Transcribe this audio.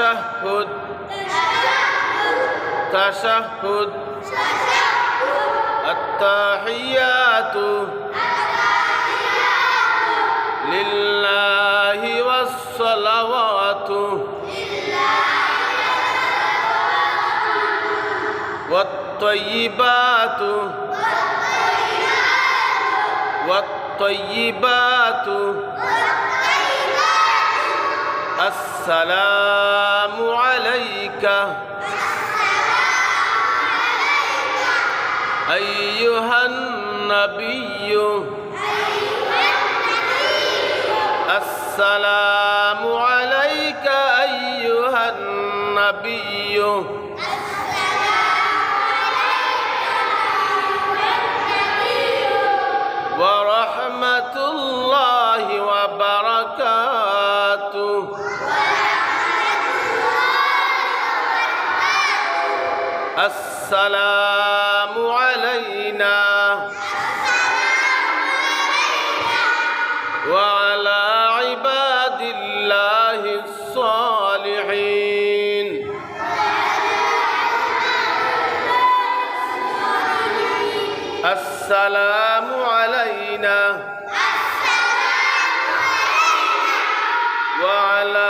تشهد. تشهد. التحيات. لله والصلوات. والطيبات. والطيبات. السلام عليك. أيها النبي. السلام عليك أيها النبي. ورحمة الله السلام علينا. وعلى عباد الله الصالحين. السلام علينا. وعلى